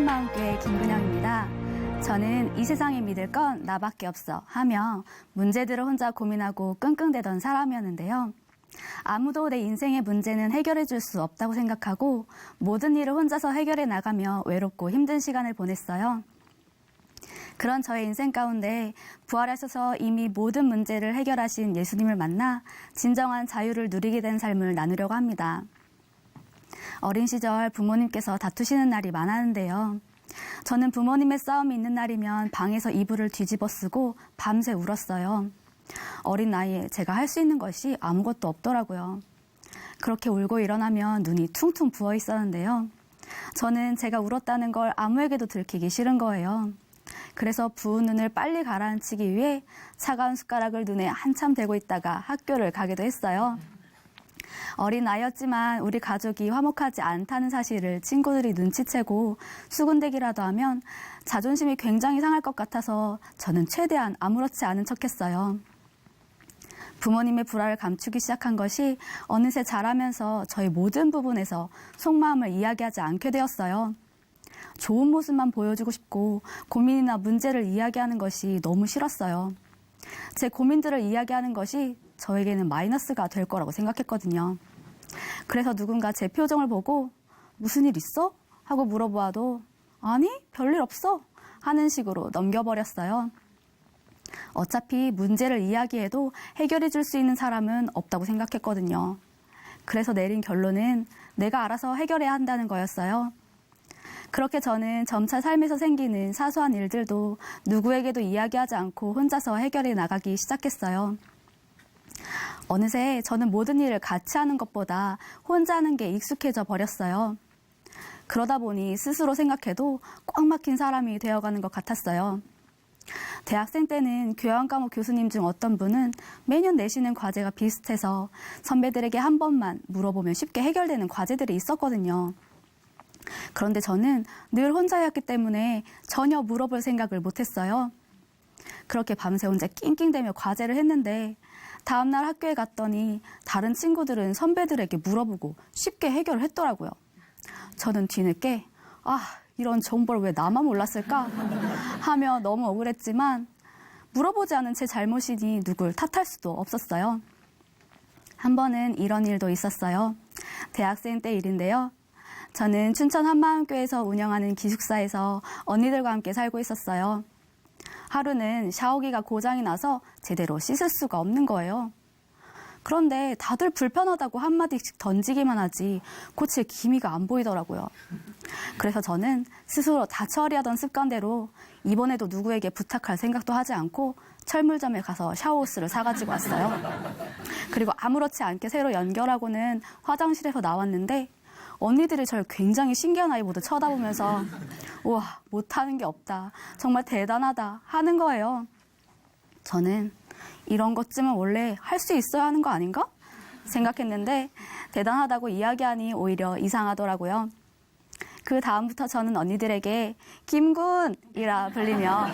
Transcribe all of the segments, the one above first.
한마음교회 김근영입니다. 저는 이 세상에 믿을 건 나밖에 없어 하며 문제들을 혼자 고민하고 끙끙대던 사람이었는데요. 아무도 내 인생의 문제는 해결해 줄 수 없다고 생각하고 모든 일을 혼자서 해결해 나가며 외롭고 힘든 시간을 보냈어요. 그런 저의 인생 가운데 부활하셔서 이미 모든 문제를 해결하신 예수님을 만나 진정한 자유를 누리게 된 삶을 나누려고 합니다. 어린 시절 부모님께서 다투시는 날이 많았는데요. 저는 부모님의 싸움이 있는 날이면 방에서 이불을 뒤집어 쓰고 밤새 울었어요. 어린 나이에 제가 할 수 있는 것이 아무것도 없더라고요. 그렇게 울고 일어나면 눈이 퉁퉁 부어 있었는데요. 저는 제가 울었다는 걸 아무에게도 들키기 싫은 거예요. 그래서 부은 눈을 빨리 가라앉히기 위해 차가운 숟가락을 눈에 한참 대고 있다가 학교를 가기도 했어요. 어린 나이였지만 우리 가족이 화목하지 않다는 사실을 친구들이 눈치채고 수군대기라도 하면 자존심이 굉장히 상할 것 같아서 저는 최대한 아무렇지 않은 척했어요. 부모님의 불화를 감추기 시작한 것이 어느새 자라면서 저희 모든 부분에서 속마음을 이야기하지 않게 되었어요. 좋은 모습만 보여주고 싶고 고민이나 문제를 이야기하는 것이 너무 싫었어요. 제 고민들을 이야기하는 것이 저에게는 마이너스가 될 거라고 생각했거든요. 그래서 누군가 제 표정을 보고 무슨 일 있어? 하고 물어보아도 아니, 별일 없어. 하는 식으로 넘겨버렸어요. 어차피 문제를 이야기해도 해결해 줄 수 있는 사람은 없다고 생각했거든요. 그래서 내린 결론은 내가 알아서 해결해야 한다는 거였어요. 그렇게 저는 점차 삶에서 생기는 사소한 일들도 누구에게도 이야기하지 않고 혼자서 해결해 나가기 시작했어요. 어느새 저는 모든 일을 같이 하는 것보다 혼자 하는 게 익숙해져 버렸어요. 그러다 보니 스스로 생각해도 꽉 막힌 사람이 되어가는 것 같았어요. 대학생 때는 교양 과목 교수님 중 어떤 분은 매년 내시는 과제가 비슷해서 선배들에게 한 번만 물어보면 쉽게 해결되는 과제들이 있었거든요. 그런데 저는 늘 혼자였기 때문에 전혀 물어볼 생각을 못했어요. 그렇게 밤새 혼자 낑낑대며 과제를 했는데 다음날 학교에 갔더니 다른 친구들은 선배들에게 물어보고 쉽게 해결을 했더라고요. 저는 뒤늦게 아 이런 정보를 왜 나만 몰랐을까 하며 너무 억울했지만 물어보지 않은 제 잘못이니 누굴 탓할 수도 없었어요. 한 번은 이런 일도 있었어요. 대학생 때 일인데요. 저는 춘천 한마음교에서 운영하는 기숙사에서 언니들과 함께 살고 있었어요. 하루는 샤워기가 고장이 나서 제대로 씻을 수가 없는 거예요. 그런데 다들 불편하다고 한마디씩 던지기만 하지 고칠 기미가 안 보이더라고요. 그래서 저는 스스로 다 처리하던 습관대로 이번에도 누구에게 부탁할 생각도 하지 않고 철물점에 가서 샤워호스를 사가지고 왔어요. 그리고 아무렇지 않게 새로 연결하고는 화장실에서 나왔는데 언니들이 저를 굉장히 신기한 아이 보듯 쳐다보면서 우와 못하는 게 없다 정말 대단하다 하는 거예요. 저는 이런 것쯤은 원래 할 수 있어야 하는 거 아닌가 생각했는데 대단하다고 이야기하니 오히려 이상하더라고요. 그 다음부터 저는 언니들에게 김군이라 불리며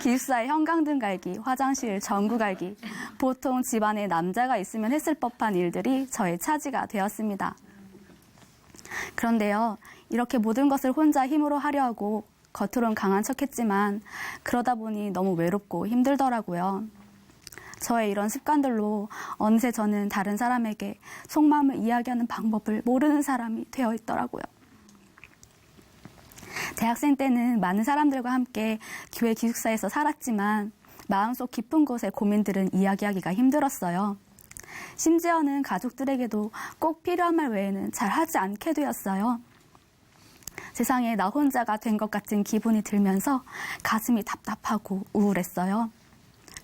기숙사의 형광등 갈기, 화장실 전구 갈기, 보통 집안에 남자가 있으면 했을 법한 일들이 저의 차지가 되었습니다. 그런데요, 이렇게 모든 것을 혼자 힘으로 하려 하고 겉으론 강한 척 했지만 그러다 보니 너무 외롭고 힘들더라고요. 저의 이런 습관들로 어느새 저는 다른 사람에게 속마음을 이야기하는 방법을 모르는 사람이 되어 있더라고요. 대학생 때는 많은 사람들과 함께 교회 기숙사에서 살았지만 마음속 깊은 곳의 고민들은 이야기하기가 힘들었어요. 심지어는 가족들에게도 꼭 필요한 말 외에는 잘 하지 않게 되었어요. 세상에 나 혼자가 된 것 같은 기분이 들면서 가슴이 답답하고 우울했어요.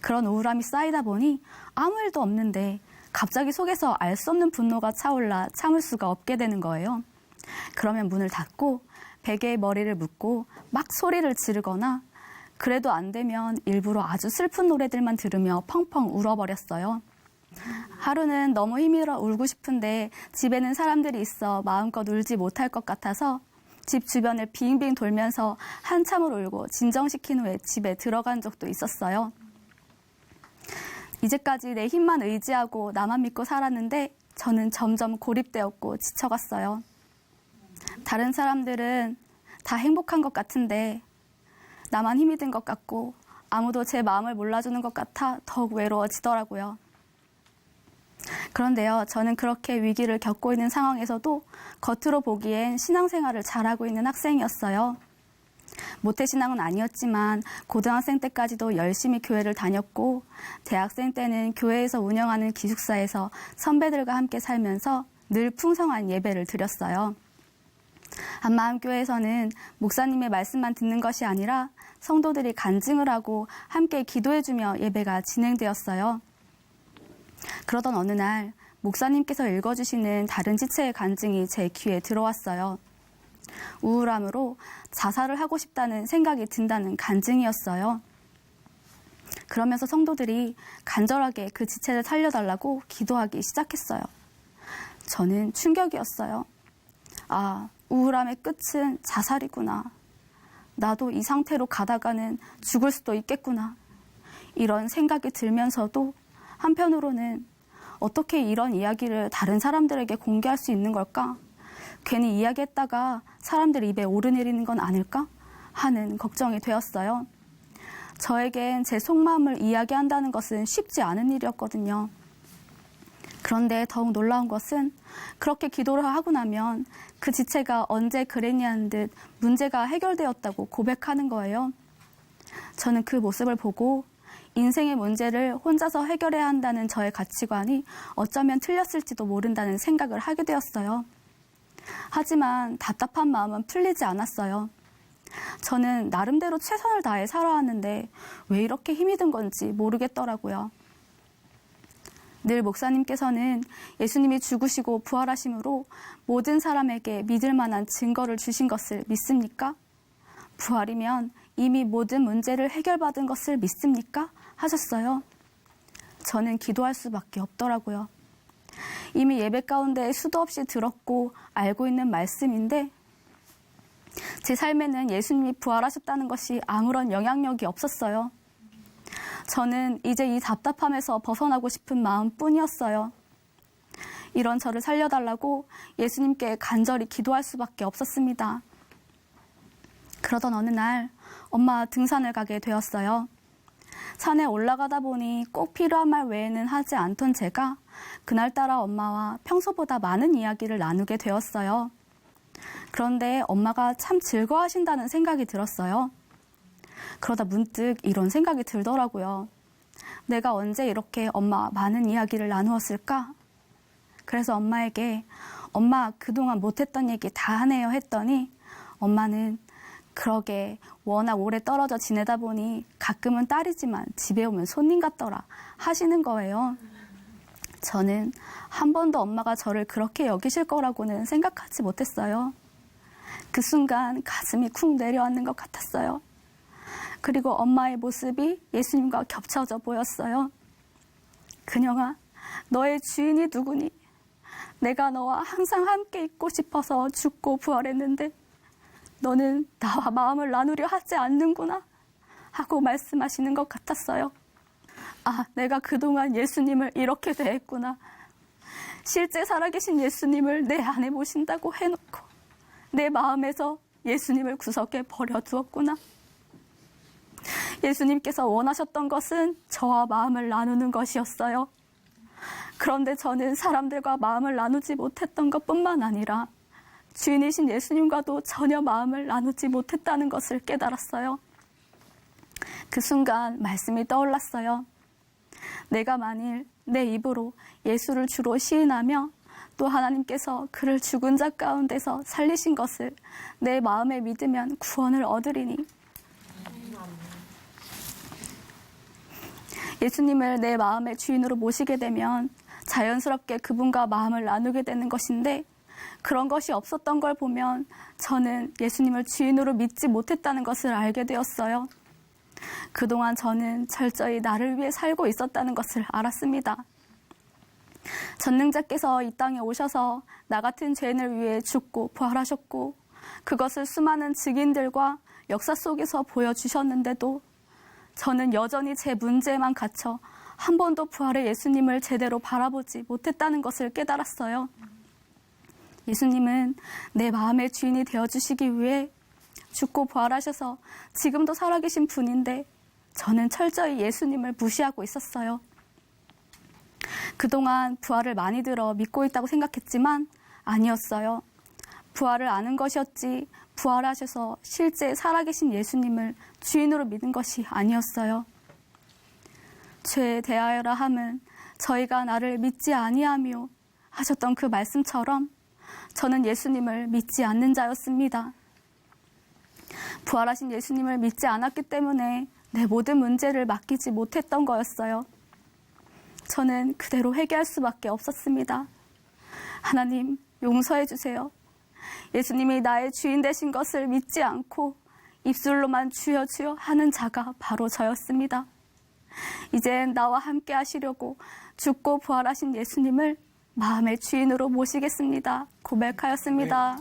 그런 우울함이 쌓이다 보니 아무 일도 없는데 갑자기 속에서 알 수 없는 분노가 차올라 참을 수가 없게 되는 거예요. 그러면 문을 닫고 베개에 머리를 묶고 막 소리를 지르거나 그래도 안 되면 일부러 아주 슬픈 노래들만 들으며 펑펑 울어버렸어요. 하루는 너무 힘들어 울고 싶은데 집에는 사람들이 있어 마음껏 울지 못할 것 같아서 집 주변을 빙빙 돌면서 한참을 울고 진정시킨 후에 집에 들어간 적도 있었어요. 이제까지 내 힘만 의지하고 나만 믿고 살았는데 저는 점점 고립되었고 지쳐갔어요. 다른 사람들은 다 행복한 것 같은데 나만 힘이 든 것 같고 아무도 제 마음을 몰라주는 것 같아 더욱 외로워지더라고요. 그런데요, 저는 그렇게 위기를 겪고 있는 상황에서도 겉으로 보기엔 신앙생활을 잘하고 있는 학생이었어요. 모태신앙은 아니었지만 고등학생 때까지도 열심히 교회를 다녔고 대학생 때는 교회에서 운영하는 기숙사에서 선배들과 함께 살면서 늘 풍성한 예배를 드렸어요. 한마음교회에서는 목사님의 말씀만 듣는 것이 아니라 성도들이 간증을 하고 함께 기도해주며 예배가 진행되었어요. 그러던 어느 날 목사님께서 읽어주시는 다른 지체의 간증이 제 귀에 들어왔어요. 우울함으로 자살을 하고 싶다는 생각이 든다는 간증이었어요. 그러면서 성도들이 간절하게 그 지체를 살려달라고 기도하기 시작했어요. 저는 충격이었어요. 아, 우울함의 끝은 자살이구나. 나도 이 상태로 가다가는 죽을 수도 있겠구나. 이런 생각이 들면서도 한편으로는 어떻게 이런 이야기를 다른 사람들에게 공개할 수 있는 걸까? 괜히 이야기했다가 사람들 입에 오르내리는 건 아닐까? 하는 걱정이 되었어요. 저에겐 제 속마음을 이야기한다는 것은 쉽지 않은 일이었거든요. 그런데 더욱 놀라운 것은 그렇게 기도를 하고 나면 그 지체가 언제 그랬냐는 듯 문제가 해결되었다고 고백하는 거예요. 저는 그 모습을 보고 인생의 문제를 혼자서 해결해야 한다는 저의 가치관이 어쩌면 틀렸을지도 모른다는 생각을 하게 되었어요. 하지만 답답한 마음은 풀리지 않았어요. 저는 나름대로 최선을 다해 살아왔는데 왜 이렇게 힘이 든 건지 모르겠더라고요. 늘 목사님께서는 예수님이 죽으시고 부활하심으로 모든 사람에게 믿을 만한 증거를 주신 것을 믿습니까? 부활이면 이미 모든 문제를 해결받은 것을 믿습니까? 하셨어요. 저는 기도할 수밖에 없더라고요. 이미 예배 가운데 수도 없이 들었고 알고 있는 말씀인데 제 삶에는 예수님이 부활하셨다는 것이 아무런 영향력이 없었어요. 저는 이제 이 답답함에서 벗어나고 싶은 마음 뿐이었어요. 이런 저를 살려달라고 예수님께 간절히 기도할 수밖에 없었습니다. 그러던 어느 날 엄마 등산을 가게 되었어요. 산에 올라가다 보니 꼭 필요한 말 외에는 하지 않던 제가 그날따라 엄마와 평소보다 많은 이야기를 나누게 되었어요. 그런데 엄마가 참 즐거워하신다는 생각이 들었어요. 그러다 문득 이런 생각이 들더라고요. 내가 언제 이렇게 엄마 많은 이야기를 나누었을까? 그래서 엄마에게 엄마 그동안 못했던 얘기 다 하네요 했더니 엄마는 그러게 워낙 오래 떨어져 지내다 보니 가끔은 딸이지만 집에 오면 손님 같더라 하시는 거예요. 저는 한 번도 엄마가 저를 그렇게 여기실 거라고는 생각하지 못했어요. 그 순간 가슴이 쿵 내려앉는 것 같았어요. 그리고 엄마의 모습이 예수님과 겹쳐져 보였어요. 그녀가 너의 주인이 누구니? 내가 너와 항상 함께 있고 싶어서 죽고 부활했는데 너는 나와 마음을 나누려 하지 않는구나 하고 말씀하시는 것 같았어요. 아, 내가 그동안 예수님을 이렇게 대했구나. 실제 살아계신 예수님을 내 안에 모신다고 해놓고 내 마음에서 예수님을 구석에 버려두었구나. 예수님께서 원하셨던 것은 저와 마음을 나누는 것이었어요. 그런데 저는 사람들과 마음을 나누지 못했던 것 뿐만 아니라 주인이신 예수님과도 전혀 마음을 나누지 못했다는 것을 깨달았어요. 그 순간 말씀이 떠올랐어요. 내가 만일 내 입으로 예수를 주로 시인하며 또 하나님께서 그를 죽은 자 가운데서 살리신 것을 내 마음에 믿으면 구원을 얻으리니 예수님을 내 마음의 주인으로 모시게 되면 자연스럽게 그분과 마음을 나누게 되는 것인데 그런 것이 없었던 걸 보면 저는 예수님을 주인으로 믿지 못했다는 것을 알게 되었어요. 그동안 저는 철저히 나를 위해 살고 있었다는 것을 알았습니다. 전능자께서 이 땅에 오셔서 나 같은 죄인을 위해 죽고 부활하셨고 그것을 수많은 증인들과 역사 속에서 보여주셨는데도 저는 여전히 제 문제에만 갇혀 한 번도 부활의 예수님을 제대로 바라보지 못했다는 것을 깨달았어요. 예수님은 내 마음의 주인이 되어주시기 위해 죽고 부활하셔서 지금도 살아계신 분인데 저는 철저히 예수님을 무시하고 있었어요. 그동안 부활을 많이 들어 믿고 있다고 생각했지만 아니었어요. 부활을 아는 것이었지 부활하셔서 실제 살아계신 예수님을 주인으로 믿은 것이 아니었어요. 죄에 대하여라 함은 저희가 나를 믿지 아니하며 하셨던 그 말씀처럼 저는 예수님을 믿지 않는 자였습니다. 부활하신 예수님을 믿지 않았기 때문에 내 모든 문제를 맡기지 못했던 거였어요. 저는 그대로 회개할 수밖에 없었습니다. 하나님, 용서해 주세요. 예수님이 나의 주인 되신 것을 믿지 않고 입술로만 주여 주여 하는 자가 바로 저였습니다. 이젠 나와 함께 하시려고 죽고 부활하신 예수님을 마음의 주인으로 모시겠습니다. 고백하였습니다.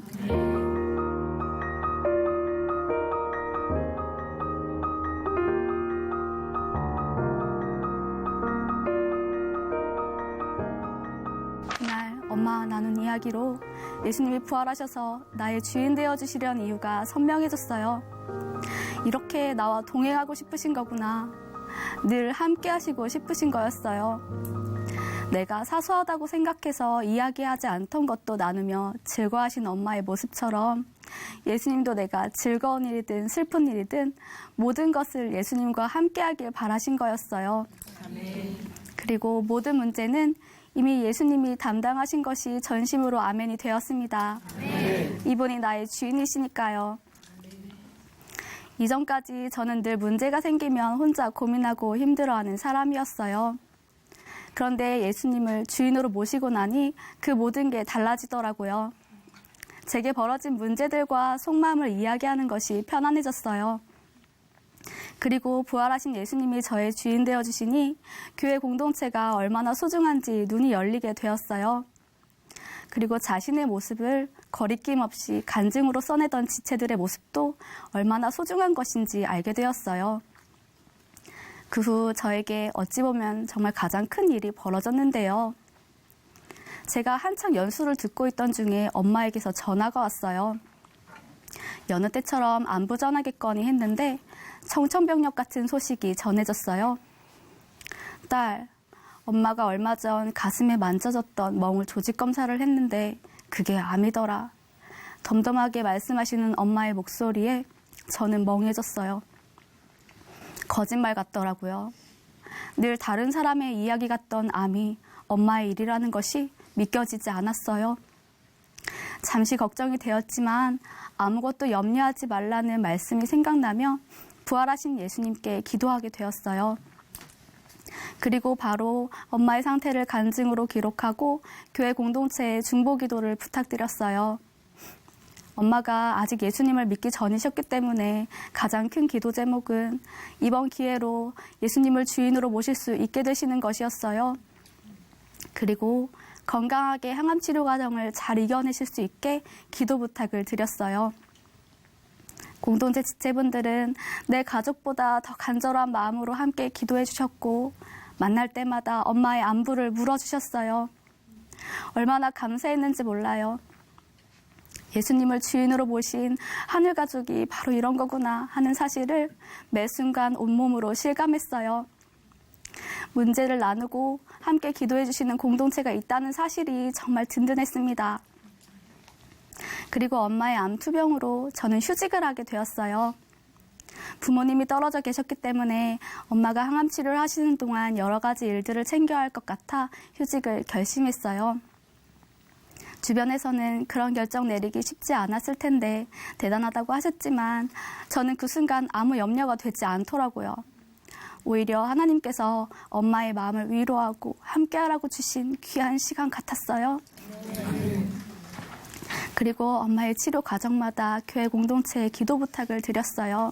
그날 엄마 나눈 이야기로 예수님이 부활하셔서 나의 주인 되어 주시려는 이유가 선명해졌어요. 이렇게 나와 동행하고 싶으신 거구나. 늘 함께 하시고 싶으신 거였어요. 내가 사소하다고 생각해서 이야기하지 않던 것도 나누며 즐거워하신 엄마의 모습처럼 예수님도 내가 즐거운 일이든 슬픈 일이든 모든 것을 예수님과 함께 하길 바라신 거였어요. 그리고 모든 문제는 이미 예수님이 담당하신 것이 전심으로 아멘이 되었습니다. 이분이 나의 주인이시니까요. 이전까지 저는 늘 문제가 생기면 혼자 고민하고 힘들어하는 사람이었어요. 그런데 예수님을 주인으로 모시고 나니 그 모든 게 달라지더라고요. 제게 벌어진 문제들과 속마음을 이야기하는 것이 편안해졌어요. 그리고 부활하신 예수님이 저의 주인 되어 주시니 교회 공동체가 얼마나 소중한지 눈이 열리게 되었어요. 그리고 자신의 모습을 거리낌 없이 간증으로 써내던 지체들의 모습도 얼마나 소중한 것인지 알게 되었어요. 그 후 저에게 어찌 보면 정말 가장 큰 일이 벌어졌는데요. 제가 한창 연수를 듣고 있던 중에 엄마에게서 전화가 왔어요. 여느 때처럼 안부 전하겠거니 했는데 청천벽력 같은 소식이 전해졌어요. 딸, 엄마가 얼마 전 가슴에 만져졌던 멍을 조직 검사를 했는데 그게 암이더라. 덤덤하게 말씀하시는 엄마의 목소리에 저는 멍해졌어요. 거짓말 같더라고요. 늘 다른 사람의 이야기 같던 암이 엄마의 일이라는 것이 믿겨지지 않았어요. 잠시 걱정이 되었지만 아무것도 염려하지 말라는 말씀이 생각나며 부활하신 예수님께 기도하게 되었어요. 그리고 바로 엄마의 상태를 간증으로 기록하고 교회 공동체에 중보 기도를 부탁드렸어요. 엄마가 아직 예수님을 믿기 전이셨기 때문에 가장 큰 기도 제목은 이번 기회로 예수님을 주인으로 모실 수 있게 되시는 것이었어요. 그리고 건강하게 항암 치료 과정을 잘 이겨내실 수 있게 기도 부탁을 드렸어요. 공동체 지체분들은 내 가족보다 더 간절한 마음으로 함께 기도해 주셨고 만날 때마다 엄마의 안부를 물어주셨어요. 얼마나 감사했는지 몰라요. 예수님을 주인으로 모신 하늘 가족이 바로 이런 거구나 하는 사실을 매 순간 온몸으로 실감했어요. 문제를 나누고 함께 기도해 주시는 공동체가 있다는 사실이 정말 든든했습니다. 그리고 엄마의 암투병으로 저는 휴직을 하게 되었어요. 부모님이 떨어져 계셨기 때문에 엄마가 항암 치료를 하시는 동안 여러 가지 일들을 챙겨야 할 것 같아 휴직을 결심했어요. 주변에서는 그런 결정 내리기 쉽지 않았을 텐데 대단하다고 하셨지만 저는 그 순간 아무 염려가 되지 않더라고요. 오히려 하나님께서 엄마의 마음을 위로하고 함께하라고 주신 귀한 시간 같았어요. 그리고 엄마의 치료 과정마다 교회 공동체에 기도 부탁을 드렸어요.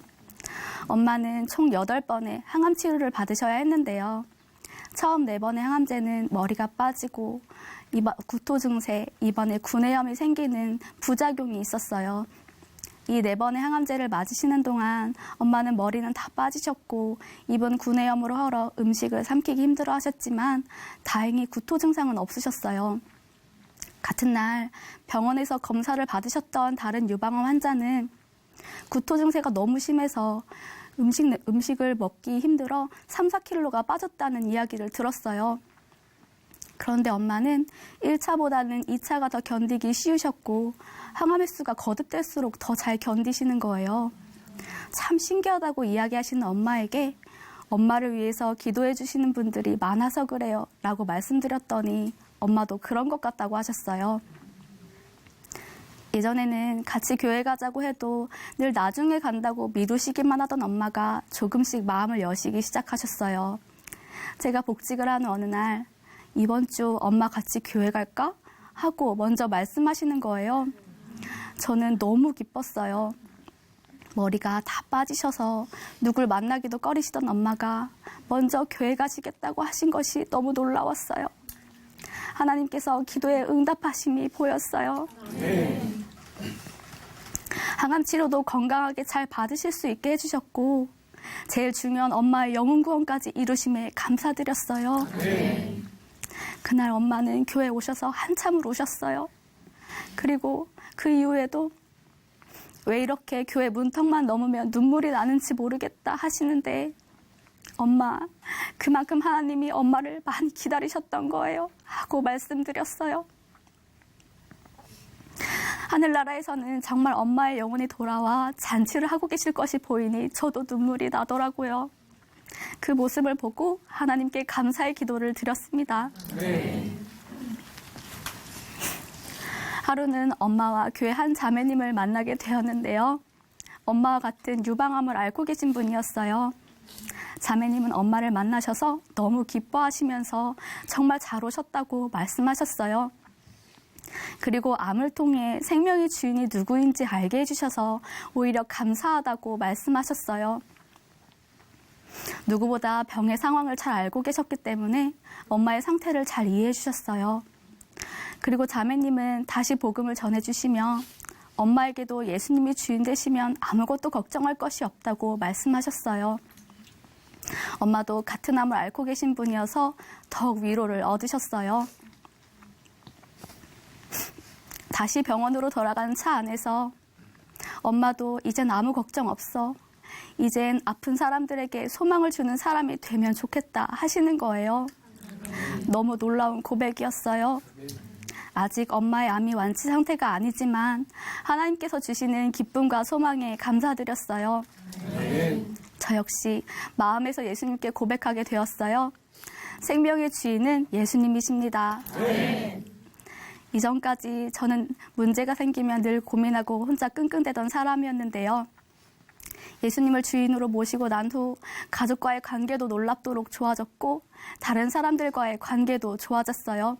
엄마는 총 8번의 항암 치료를 받으셔야 했는데요. 처음 4번의 항암제는 머리가 빠지고 이번 구토 증세, 이번에 구내염이 생기는 부작용이 있었어요. 이 네 번의 항암제를 맞으시는 동안 엄마는 머리는 다 빠지셨고 입은 구내염으로 헐어 음식을 삼키기 힘들어 하셨지만 다행히 구토 증상은 없으셨어요. 같은 날 병원에서 검사를 받으셨던 다른 유방암 환자는 구토 증세가 너무 심해서 음식, 음식을 먹기 힘들어 3, 4kg가 빠졌다는 이야기를 들었어요. 그런데 엄마는 1차보다는 2차가 더 견디기 쉬우셨고 항암 횟수가 거듭될수록 더 잘 견디시는 거예요. 참 신기하다고 이야기하시는 엄마에게 엄마를 위해서 기도해 주시는 분들이 많아서 그래요. 라고 말씀드렸더니 엄마도 그런 것 같다고 하셨어요. 예전에는 같이 교회 가자고 해도 늘 나중에 간다고 미루시기만 하던 엄마가 조금씩 마음을 여시기 시작하셨어요. 제가 복직을 하는 어느 날 이번 주 엄마 같이 교회 갈까? 하고 먼저 말씀하시는 거예요. 저는 너무 기뻤어요. 머리가 다 빠지셔서 누굴 만나기도 꺼리시던 엄마가 먼저 교회 가시겠다고 하신 것이 너무 놀라웠어요. 하나님께서 기도에 응답하심이 보였어요. 항암 치료도 건강하게 잘 받으실 수 있게 해주셨고 제일 중요한 엄마의 영혼 구원까지 이루심에 감사드렸어요. 그날 엄마는 교회 오셔서 한참을 우셨어요. 그리고 그 이후에도 왜 이렇게 교회 문턱만 넘으면 눈물이 나는지 모르겠다 하시는데 엄마 그만큼 하나님이 엄마를 많이 기다리셨던 거예요 하고 말씀드렸어요. 하늘나라에서는 정말 엄마의 영혼이 돌아와 잔치를 하고 계실 것이 보이니 저도 눈물이 나더라고요. 그 모습을 보고 하나님께 감사의 기도를 드렸습니다. 하루는 엄마와 교회 한 자매님을 만나게 되었는데요. 엄마와 같은 유방암을 앓고 계신 분이었어요. 자매님은 엄마를 만나셔서 너무 기뻐하시면서 정말 잘 오셨다고 말씀하셨어요. 그리고 암을 통해 생명의 주인이 누구인지 알게 해주셔서 오히려 감사하다고 말씀하셨어요. 누구보다 병의 상황을 잘 알고 계셨기 때문에 엄마의 상태를 잘 이해해 주셨어요. 그리고 자매님은 다시 복음을 전해주시며 엄마에게도 예수님이 주인 되시면 아무것도 걱정할 것이 없다고 말씀하셨어요. 엄마도 같은 암을 앓고 계신 분이어서 더욱 위로를 얻으셨어요. 다시 병원으로 돌아간 차 안에서 엄마도 이젠 아무 걱정 없어. 이젠 아픈 사람들에게 소망을 주는 사람이 되면 좋겠다 하시는 거예요. 너무 놀라운 고백이었어요. 아직 엄마의 암이 완치 상태가 아니지만 하나님께서 주시는 기쁨과 소망에 감사드렸어요. 저 역시 마음에서 예수님께 고백하게 되었어요. 생명의 주인은 예수님이십니다. 이전까지 저는 문제가 생기면 늘 고민하고 혼자 끙끙대던 사람이었는데요. 예수님을 주인으로 모시고 난 후 가족과의 관계도 놀랍도록 좋아졌고 다른 사람들과의 관계도 좋아졌어요.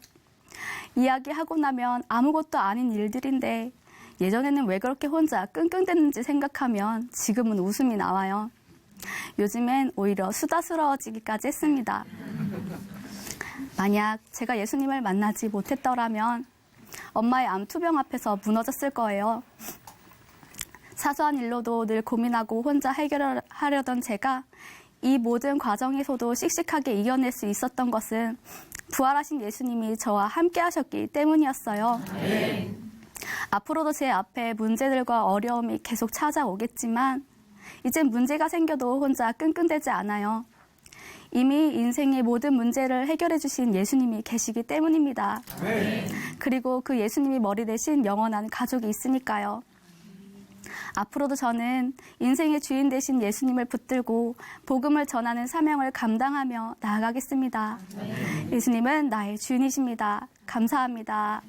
이야기하고 나면 아무것도 아닌 일들인데 예전에는 왜 그렇게 혼자 끙끙댔는지 생각하면 지금은 웃음이 나와요. 요즘엔 오히려 수다스러워지기까지 했습니다. 만약 제가 예수님을 만나지 못했더라면 엄마의 암투병 앞에서 무너졌을 거예요. 사소한 일로도 늘 고민하고 혼자 해결하려던 제가 이 모든 과정에서도 씩씩하게 이겨낼 수 있었던 것은 부활하신 예수님이 저와 함께 하셨기 때문이었어요. 앞으로도 제 앞에 문제들과 어려움이 계속 찾아오겠지만 이젠 문제가 생겨도 혼자 끙끙대지 않아요. 이미 인생의 모든 문제를 해결해 주신 예수님이 계시기 때문입니다. 그리고 그 예수님이 머리 대신 영원한 가족이 있으니까요. 앞으로도 저는 인생의 주인 되신 예수님을 붙들고 복음을 전하는 사명을 감당하며 나아가겠습니다. 예수님은 나의 주인이십니다. 감사합니다.